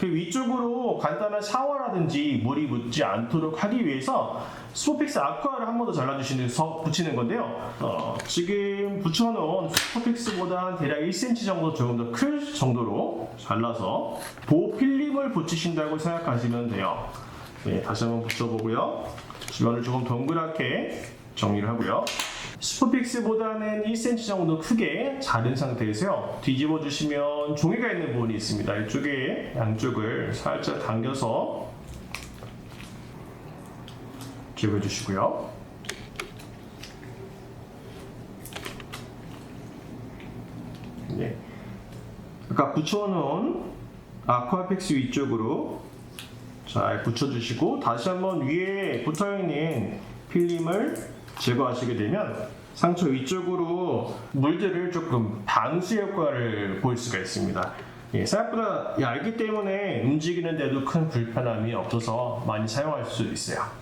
그 위쪽으로 간단한 샤워라든지 물이 묻지 않도록 하기 위해서 스포픽스 아쿠아를 한 번 더 잘라주시면서 붙이는 건데요. 어, 지금 붙여놓은 스포픽스보다 한 대략 1cm 정도 조금 더 클 정도로 잘라서 보호 필름을 붙이신다고 생각하시면 돼요. 네, 다시 한번 붙여보고요. 주변을 조금 동그랗게 정리를 하고요. 스포픽스보다는 1cm 정도 크게 자른 상태에서요. 뒤집어 주시면 종이가 있는 부분이 있습니다. 이쪽에 양쪽을 살짝 당겨서 기억해 주시고요. 네. 아까 붙여놓은 아쿠아팩스 위쪽으로 잘 붙여주시고 다시 한번 위에 붙어있는 필름을 제거하시게 되면 상처 위쪽으로 물들을 조금 방수 효과를 볼 수가 있습니다. 예, 생각보다 얇기 때문에 움직이는데도 큰 불편함이 없어서 많이 사용할 수 있어요.